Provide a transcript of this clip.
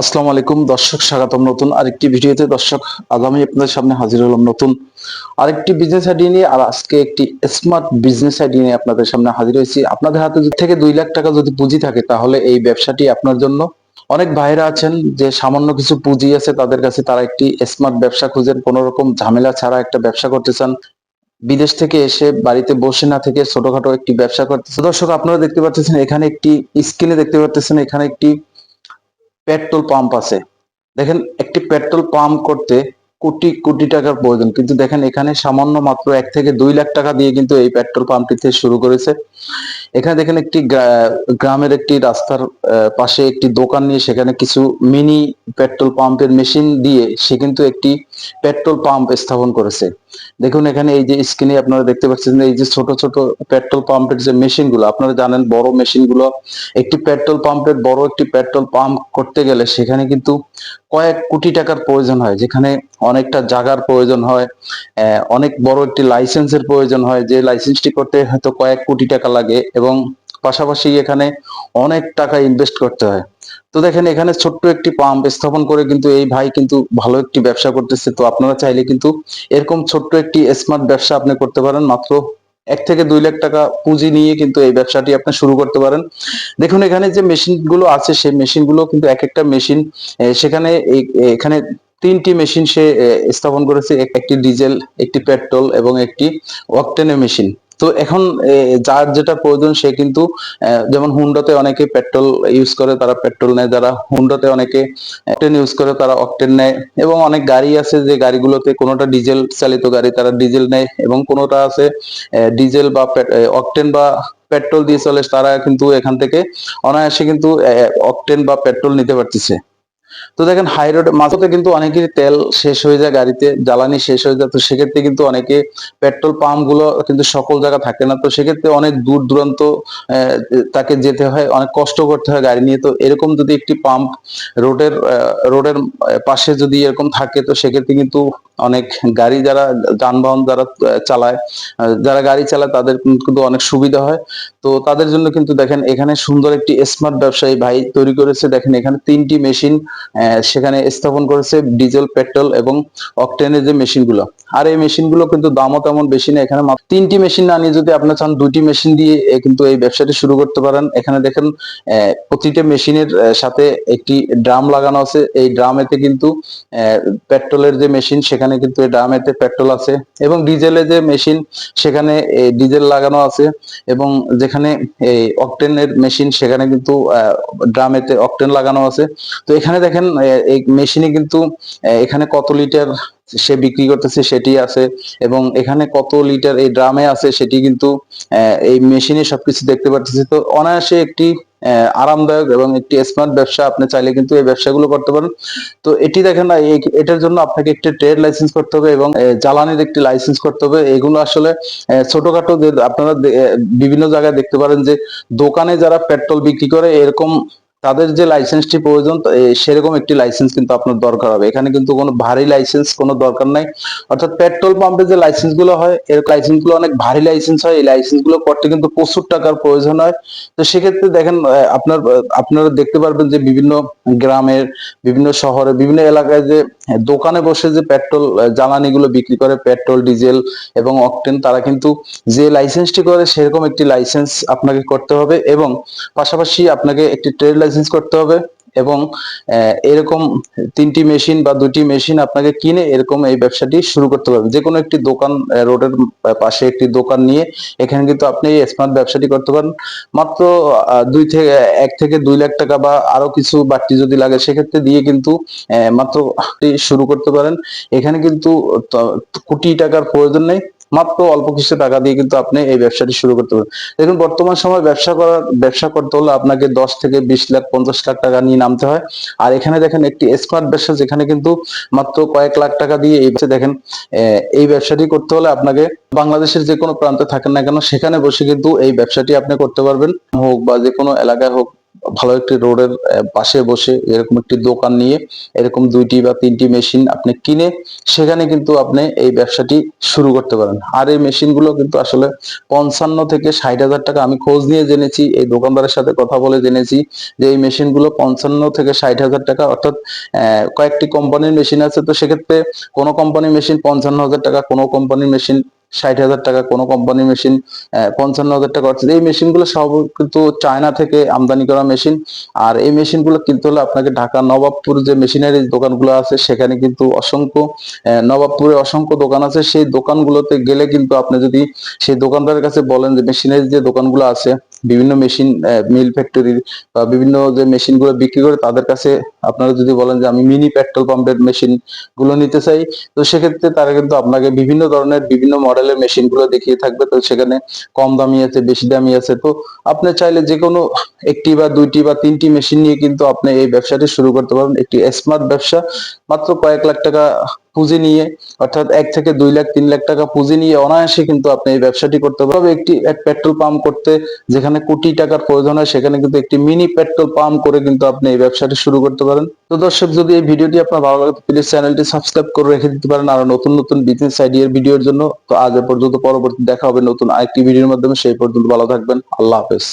আসসালামু আলাইকুম, দর্শক স্বাগতম নতুন আরেকটি ভিডিওতে। দর্শক, আজ আমি আপনাদের সামনে হাজির হলাম নতুন আরেকটি বিজনেস আইডিয়া নিয়ে আর আজকে একটি স্মার্ট বিজনেস আইডিয়া নিয়ে আপনাদের সামনে হাজির হয়েছি। আপনাদের হাতে থেকে দুই লাখ টাকা যদি পুঁজি থাকে, তাহলে এই ব্যবসাটি আপনার জন্য। অনেক ভাইরা আছেন যে সামান্য কিছু পুঁজি আছে, তাদের কাছে তারা একটি স্মার্ট ব্যবসা খুঁজেন। কোন রকম ঝামেলা ছাড়া একটা ব্যবসা করতে চান। বিদেশ থেকে এসে বাড়িতে বসে না থেকে ছোটখাটো একটি ব্যবসা করতেছে দর্শক, আপনারা দেখতে পাচ্ছেন এখানে একটি স্ক্রিনে দেখতে পাচ্ছেন এখানে একটি পেট্রোল পাম্প আছে। দেখেন, একটি পেট্রোল পাম্প করতে কোটি কোটি টাকার প্রয়োজন। কিন্তু দেখেন, এখানে সামান্য মাত্র এক থেকে দুই লাখ টাকা দিয়ে কিন্তু এই পেট্রোল পাম্পটিতে শুরু করেছে। এখানে দেখেন একটি গ্রা- গ্রামের একটি রাস্তার পাশে একটি দোকান নিয়ে সেখানে কিছু মিনি পেট্রোল পাম্পের মেশিন দিয়ে সে কিন্তু একটি পেট্রোল পাম্প স্থাপন করেছে। দেখুন এখানে এই যে স্ক্রিনে আপনারা দেখতে পাচ্ছেন এই যে ছোট ছোট পেট্রোল পাম্পের যে মেশিনগুলো, আপনারা জানেন বড় মেশিনগুলো একটি পেট্রোল পাম্পের বড় একটি পেট্রোল পাম্প করতে গেলে সেখানে কিন্তু কয়েক কোটি টাকার প্রয়োজন হয়, যেখানে অনেকটা জায়গার প্রয়োজন হয় অনেক বড় একটি লাইসেন্সের প্রয়োজন হয়, যে লাইসেন্সটি করতে হয়তো কয়েক কোটি টাকা লাগে এবং পাশাপাশি এখানে অনেক টাকা ইনভেস্ট করতে হয়। তো দেখেন, এখানে ছোট্ট একটি পাম্প স্থাপন করে কিন্তু এই ভাই কিন্তু ভালো একটি ব্যবসা করতেছে। তো আপনারা চাইলে কিন্তু এরকম ছোট্ট একটি স্মার্ট ব্যবসা আপনি করতে পারেন। মাত্র এক থেকে দুই লাখ টাকা পুঁজি নিয়ে কিন্তু এই ব্যবসাটি আপনি শুরু করতে পারেন। দেখুন, এখানে যে মেশিনগুলো আছে, সেই মেশিনগুলো কিন্তু এক একটা মেশিন সেখানে এখানে তিনটি মেশিন সে স্থাপন করেছে। একটি ডিজেল, একটি পেট্রোল এবং একটি অকটেনের মেশিন। তো এখন যার যেটা প্রয়োজন সে কিন্তু যেমন হুন্ডাতে অনেকে পেট্রোল ইউজ করে, তারা পেট্রোল নেয়। যারা হুন্ডাতে অনেকে অকটেন ইউজ করে, তারা অকটেন নেয়। এবং অনেক গাড়ি আছে যে গাড়িগুলোতে কোনোটা ডিজেল চালিত গাড়ি, তারা ডিজেল নেয়। এবং কোনোটা আছে ডিজেল বা অকটেন বা পেট্রোল দিয়ে চলে, তারা কিন্তু এখান থেকে অনায়াসে কিন্তু অকটেন বা পেট্রোল নিতে পারতেছে। তো দেখেন হাই রোড মাঝতে কিন্তু অনেকেরই তেল শেষ হয়ে যায় গাড়িতে, জ্বালানি শেষ হয়ে যায়। তো সেক্ষেত্রে কিন্তু অনেকে পেট্রোল পাম্পগুলো কিন্তু সকল জায়গা থাকে না। তো সেক্ষেত্রে অনেক দূর দূরান্ত তাকে যেতে হয়, অনেক কষ্ট করতে হয় গাড়ি নিয়ে। তো এরকম যদি একটি পাম্প রোডের রোডের পাশে যদি এরকম থাকে, তো সেক্ষেত্রে কিন্তু অনেক গাড়ি যারা, যানবাহন যারা চালায় যারা গাড়ি চালায়, তাদের কিন্তু অনেক সুবিধা হয়। তো তাদের জন্য কিন্তু দেখেন, এখানে সুন্দর একটি স্মার্ট ব্যবসায়ী ভাই তৈরি করেছে। দেখেন এখানে তিনটি মেশিন সেখানে স্থাপন করেছে ডিজেল, পেট্রোল এবং অকটেনের যে মেশিনগুলো আর এই মেশিনগুলো কিন্তু দামও তেমন বেশি না এখানে তিনটি মেশিন না নিয়ে যদি আপনি চান দুইটি মেশিন দিয়ে কিন্তু এই ব্যবসাটি শুরু করতে পারেন। এখানে দেখেন প্রতিটা মেশিনের সাথে একটি ড্রাম লাগানো আছে। এই ড্রামেতে কিন্তু পেট্রোলের যে মেশিন, সেখানে কিন্তু এই ড্রামেতে পেট্রোল আছে এবং ডিজেলের যে মেশিন, সেখানে ডিজেল লাগানো আছে এবং যেখানে এই অকটেনের মেশিন, সেখানে কিন্তু ড্রামেতে অকটেন লাগানো আছে। তো এখানে দেখেন এই মেশিনে কিন্তু এখানে কত লিটার সে বিক্রি করতেছে সেটি আছে এবং এখানে কত লিটার এই ড্রামে আছে সেটি কিন্তু এই মেশিনে সবকিছু দেখতে পাচ্ছি তো অনায়াসে একটি আরামদায়ক এবং একটি স্মার্ট ব্যবসা আপনি চাইলে কিন্তু এই ব্যবসাগুলো করতে পারেন। তো এটি দেখেন না এটার জন্য আপনাকে একটি ট্রেড লাইসেন্স করতে হবে এবং জ্বালানির একটি লাইসেন্স করতে হবে। এগুলো আসলে ছোটখাটো আপনারা বিভিন্ন জায়গায় দেখতে পারেন যে দোকানে যারা পেট্রোল বিক্রি করে, এরকম তাদের যে লাইসেন্সটি প্রয়োজন সেরকম একটি লাইসেন্স কিন্তু আপনার দরকার হবে। এখানে কিন্তু কোনো ভারী লাইসেন্স কোনো দরকার নাই। অর্থাৎ পেট্রোল পাম্পে যে লাইসেন্সগুলো হয়, এর লাইসেন্সগুলো অনেক ভারী লাইসেন্স হয়। এই লাইসেন্সগুলো করতে কিন্তু প্রচুর টাকার প্রয়োজন হয়। তো সেক্ষেত্রে দেখেন আপনার আপনারা দেখতে পারবেন যে বিভিন্ন গ্রামের, বিভিন্ন শহরে, বিভিন্ন এলাকায় যে দোকানে বসে যে পেট্রোল জ্বালানিগুলো বিক্রি করে পেট্রোল ডিজেল এবং অকটেন তারা কিন্তু যে লাইসেন্সটি করে, সেরকম একটি লাইসেন্স আপনাকে করতে হবে এবং পাশাপাশি আপনাকে একটি ট্রেড লাইসেন্স করতে হবে এবং এরকম তিনটি মেশিন বা দুটি মেশিন আপনাকে কিনে এরকম এই ব্যবসাটি শুরু করতে পারবেন। যে কোনো একটি দোকান রোডের পাশে একটি দোকান নিয়ে এখানে কিন্তু আপনি স্মার্ট ব্যবসাটি করতে পারেন। মাত্র দুই থেকে, এক থেকে দুই লাখ টাকা বা আরও কিছু বাড়তি যদি লাগে সেক্ষেত্রে দিয়ে কিন্তু মাত্র শুরু করতে পারেন। এখানে কিন্তু কোটি টাকার প্রয়োজন নেই। মাত্র অল্প কিছু টাকা দিয়ে কিন্তু আপনি এই ব্যবসাটি শুরু করতে পারেন। দেখুন, বর্তমান সময় ব্যবসা করার ব্যবসা করতে হলে আপনাকে দশ থেকে বিশ লাখ, পঞ্চাশ লাখ টাকা নিয়ে নামতে হয়। আর এখানে দেখেন, একটি স্মার্ট ব্যবসা, যেখানে কিন্তু মাত্র কয়েক লাখ টাকা দিয়ে এই দেখেন এই ব্যবসাটি করতে হলে আপনাকে বাংলাদেশের যে কোনো প্রান্তে থাকেন না কেন, সেখানে বসে কিন্তু এই ব্যবসাটি আপনি করতে পারবেন। হোক বা যে কোনো এলাকায় হোক ভালো একটি রোডের পাশে বসে এরকম একটি দোকান নিয়ে এরকম দুইটি বা তিনটি মেশিন আপনি কিনে সেখানে কিন্তু আপনি এই ব্যবসাটি শুরু করতে পারেন। আর এই মেশিনগুলো কিন্তু আসলে পঞ্চান্ন থেকে ষাট হাজার টাকা আমি খোঁজ নিয়ে জেনেছি, এই দোকানদারের সাথে কথা বলে জেনেছি যে এই মেশিনগুলো পঞ্চান্ন থেকে ষাট হাজার টাকা অর্থাৎ কয়েকটি কোম্পানির মেশিন আছে, তো সেক্ষেত্রে কোনো কোম্পানির মেশিন পঞ্চান্ন হাজার টাকা, কোনো কোম্পানির মেশিন ষাট হাজার টাকা কোনো কোম্পানির মেশিন পঞ্চান্ন হাজার টাকা অর্থাৎ এই মেশিনগুলো সব কিন্তু চায়না থেকে আমদানি করা মেশিন আর এই মেশিনগুলো কিনতে হলে আপনাকে ঢাকা নবাবপুর যে মেশিনারি দোকানগুলো আছে, সেখানে কিন্তু অসংখ্য নবাবপুরে অসংখ্য দোকান আছে। সেই দোকানগুলোতে গেলে কিন্তু আপনি যদি সেই দোকানদারের কাছে বলেন যে মেশিনারি যে দোকানগুলো আছে, বিভিন্ন মেশিন মিল ফ্যাক্টরির বা বিভিন্ন যে মেশিনগুলো বিক্রি করে তাদের কাছে আপনারা যদি বলেন যে আমি মিনি পেট্রোল পাম্পের মেশিনগুলো নিতে চাই, তো সেক্ষেত্রে তারা কিন্তু আপনাকে বিভিন্ন ধরনের বিভিন্ন মডেলের মেশিনগুলো দেখিয়ে থাকবে। তো সেখানে কম দামি আছে, বেশি দামি আছে। তো আপনি চাইলে যে কোনো একটি বা দুইটি বা তিনটি মেশিন নিয়ে কিন্তু আপনি এই ব্যবসাটি শুরু করতে পারেন। একটি স্মার্ট ব্যবসা, মাত্র কয়েক লাখ টাকা পুঁজি নিয়ে, অর্থাৎ এক থেকে দুই লাখ, তিন লাখ টাকা পুঁজি নিয়ে অনায়াসে কিন্তু আপনি এই ব্যবসাটি করতে পারবেন একটি পেট্রোল পাম্প করতে যেখানে কোটি টাকার প্রয়োজন হয়, সেখানে কিন্তু একটি মিনি পেট্রোল পাম্প করে কিন্তু আপনি এই ব্যবসাটি শুরু করতে পারেন। তো দর্শক, যদি এই ভিডিওটি আপনার ভালো লাগে প্লিজ চ্যানেলটি সাবস্ক্রাইব করে রেখে দিতে পারেন আরও নতুন নতুন বিজনেস আইডিয়ার ভিডিওর জন্য। তো আজ পর্যন্ত পরবর্তী দেখা হবে নতুন আরেকটি ভিডিওর মাধ্যমে। সেই পর্যন্ত ভালো থাকবেন। আল্লাহ হাফেজ।